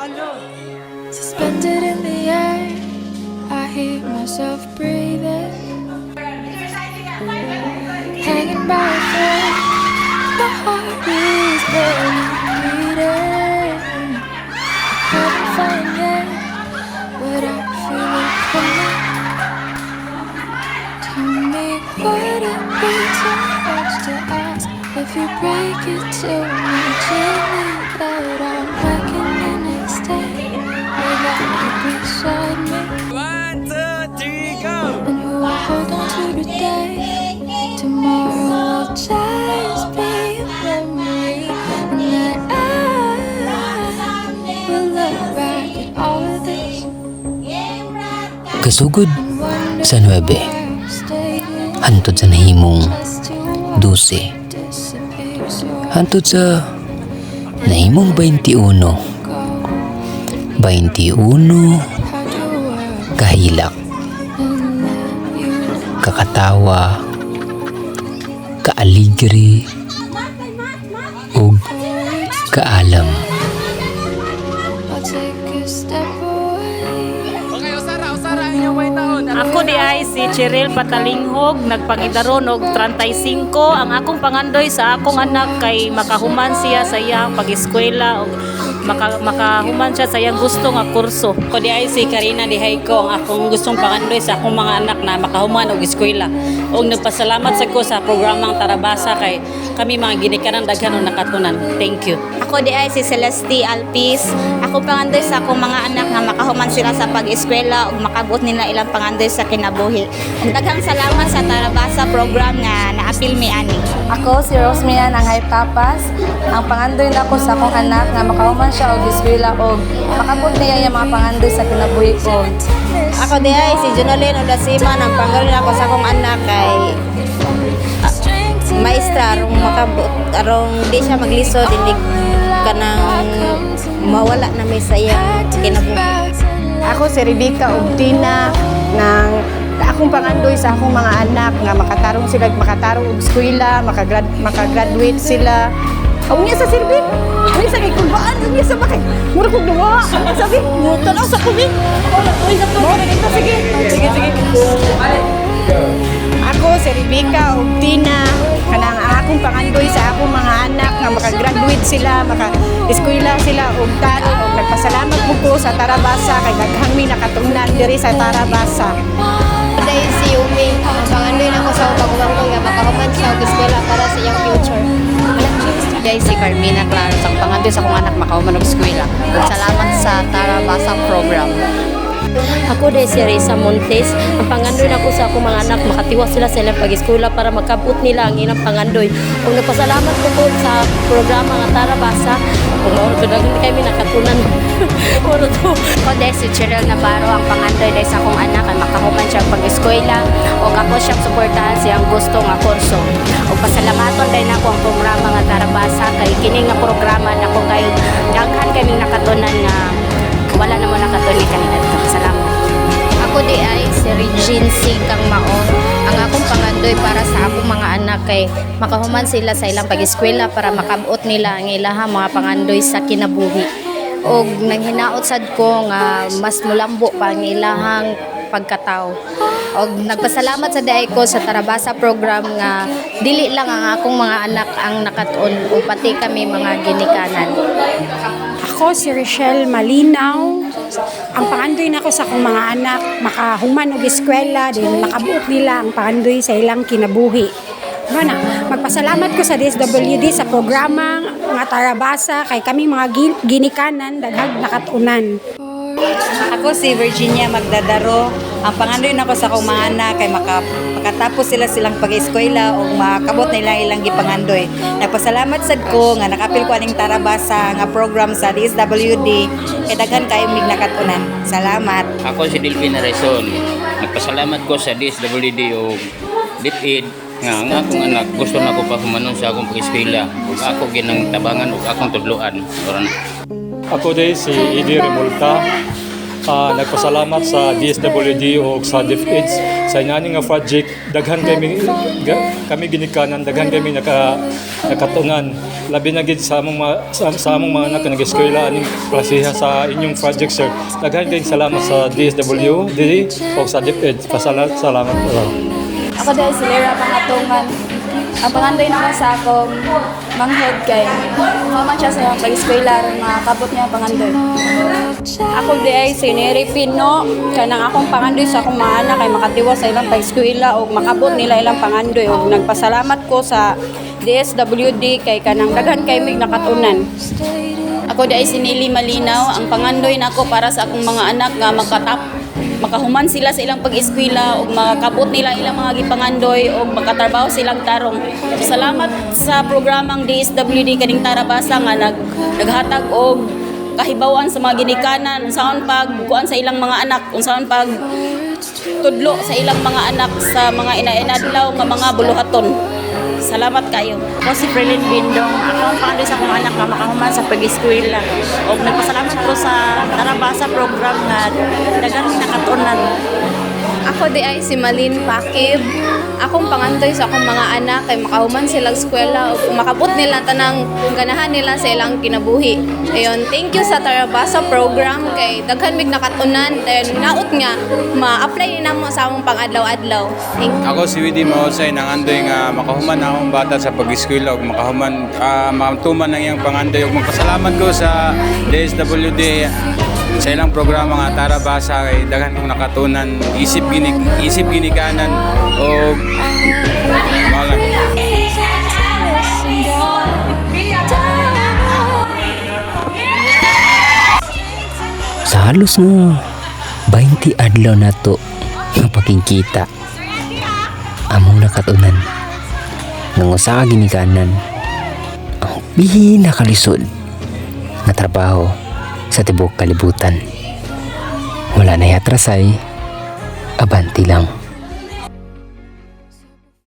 Suspended in the air, I hear myself breathing. Hanging by a thread, my heart is barely beating. Haven't found yet what I feel coming. Tell me, would it be too much to ask if you break it to me gently Kasugod sa 9. where I stayed when Hantod sa nahimong just to watch 12. disappear. So I Hantod sa nahimong 21. go 21 how'd you work kahilak, kakatawa, kaaligri, ug kaalam. Ay si Cheryl Patalinghog, nagpangidaron og 35. Ang akong pangandoy sa akong anak kay makahuman siya sa iyang pag-eskwela og maka, makahuman siya sa iyang gusto nga kurso. Ako di ay si Karina Dihay ko, ang akong gustong pangandoy sa akong mga anak na makahuman og eskwela. Og nagpasalamat sa ko sa programang Tarabasa kay kami mga ginikanan daghan og nakatunan. Thank you. Ako di ay si Celeste Alpis. Ako pangandoy sa akong mga anak nga makahuman sila sa pag-eskwela ug makabot nila ilang pangandoy sa kinabuhi. Ug daghang salamat sa Tarabasa program nga naapil mi ani. Ako si Rosmian ang High Papas. Ang pangandoy na ko sa akong anak nga makahuman siya og eskwela og makabot niya yung mga pangandoy sa kinabuhi ko. Ako di ay si Junolin Odasima ang pangandoy ako sa akong anak kay ah, maestra arong makabot arong di siya magliso dinig kanang mawala na may sayang kinabuhi. Ako si Rebecca Ugtina ng akong pangandoy sa akong mga anak nga makatarong sila makatarong og eskwela, makagrad makagraduate sila. Ang niya sa sirbit, ang sa ikumbaan, ang niya sa bakit. Mura kong duwa. Sabi, tanaw sa kumin. Mo na dito, sige. Sige, sige. Ako si Rebecca Ugtina kanang akong pangandoy sa akong mga anak nga makagraduate sila, maka-eskwela sila og tarong og nagpasalamat ko sa Tarabasa kay daghang mi nakatungnan diri sa Tarabasa. Sa ko nga makahuman og eskwela para sa iyang future. Dahil si Carmina Claros, ang pangandoy sa kong anak makauman og eskwela. Salamat sa Tarabasa program. Ako din si Risa Montes. Ang pangandoy na ko sa akong mga anak, makatiwa sila sa ilang pag-eskwela para makabot nila ang ilang pangandoy. Kung nagpasalamat ko po sa programa nga Tarabasa, kung mauro ko daghan kami nakatunan. Muro to. Ako dahil si Cheryl Navarro ang pangandoy dahil sa akong anak ay makahuman siya pag-eskwela o ako siyang suportahan siyang gusto nga kurso. O pasalamaton dahil na ako ang programa nga Tarabasa kay kini nga programa na ko kay daghan kami nakatunan nga wala naman nakatunan kanina. Salamat. Ako di ay si Regine C. Kang Maon. Pangandoy para sa akong mga anak kay makahuman sila sa ilang pag-eskwela para makabot nila ang ilahang mga pangandoy sa kinabuhi. Og nanghinaot sad ko nga mas mulambo pa ang ilahang pagkatao. Og nagpasalamat sa day ko sa Tarabasa program nga dili lang ang akong mga anak ang nakatuon o pati kami mga ginikanan. Ako si Rochelle Malinaw. Ang pangandoy na ko sa akong mga anak makahuman og eskwela din makabuot nila ang pangandoy sa ilang kinabuhi. Ano na, magpasalamat ko sa DSWD sa programa nga Tarabasa kay kami mga gin- ginikanan daghang nakatunan. Ako si Virginia Magdadaro. Ang pangandoy na ko sa akong mga anak kay maka, makatapos sila silang pag-eskwela o makabot nila ilang gipangandoy. Nagpasalamat sad ko nga nakapil ko aning Tarabasa nga program sa DSWD kay daghan kayo mig nakatunan. Salamat. Ako si Delvin Raison. Nagpasalamat ko sa DSWD o DepEd nga ang akong anak gusto na ko pa humanon sa akong pag-eskwela ug ako ginang tabangan ug akong tudloan. Na. Ako din si Idi Remulta. Ah, nagpasalamat sa DSWD o sa DepEd sa inani nga project daghan kami kami ginikanan daghan kami naka nakatungan labi na gid sa among mga sa, sa among mga anak nga nag-eskwela aning klasiha sa inyong project sir. Daghan kayong salamat sa DSWD o sa DepEd pasalamat salamat po. Ako dahil si Lera Pangatungan. Ang pangandoy naman sa akong manghod kay Mama siya sa iyong pag-eskwela rin makakabot niya ang pangandoy. Ako di ay si Neri Pino, kanang akong pangandoy sa akong mga anak kay makatiwas sa ilang pag-eskwela o makabot nila ilang pangandoy o nagpasalamat ko sa DSWD kay kanang daghan kay mig nakatunan. Ako di ay si Nelly Malinaw, ang pangandoy nako para sa akong mga anak nga makatap makahuman sila sa ilang pag-eskwela o makabot nila ilang mga gipangandoy o makatrabaho silang tarong. Salamat sa programang DSWD kaning Tarabasa nga nag naghatag og kahibawan sa mga ginikanan, unsaon pag kuan sa ilang mga anak, unsaon pag tudlo sa ilang mga anak sa mga ina-inadlaw nga mga buluhaton. Salamat kayo. Ako si Frelin Bindong. Ako ang sa akong anak nga makahuman sa pag-eskwela. O nagpasalamat ko sa Tarabasa program nga dagan nakatunan. Ako di ay si Malin Pakib. Akong pangandoy sa akong mga anak kay makahuman silang eskwela o makabot nila tanang ganahan nila sa ilang kinabuhi. Ayun, thank you sa Tarabasa program kay daghan mig nakatunan then naot nga ma-apply na mo sa among pang-adlaw-adlaw. Thank you. Ako si Widi Mahosay nang andoy nga makahuman na akong bata sa pag-eskwela ug makahuman uh, matuman ng iyang pangandoy ug magpasalamat ko sa DSWD sa ilang programa nga Tara Basa kay daghan kong nakatunan isip ginig isip ginikanan o mga Sa halos nga 20 adlaw na to nga pakingkita. Among nakatunan nang usa ka ginikanan. Ang pinakalisod nga trabaho sa tibok kalibutan. Wala na yatrasay abanti lang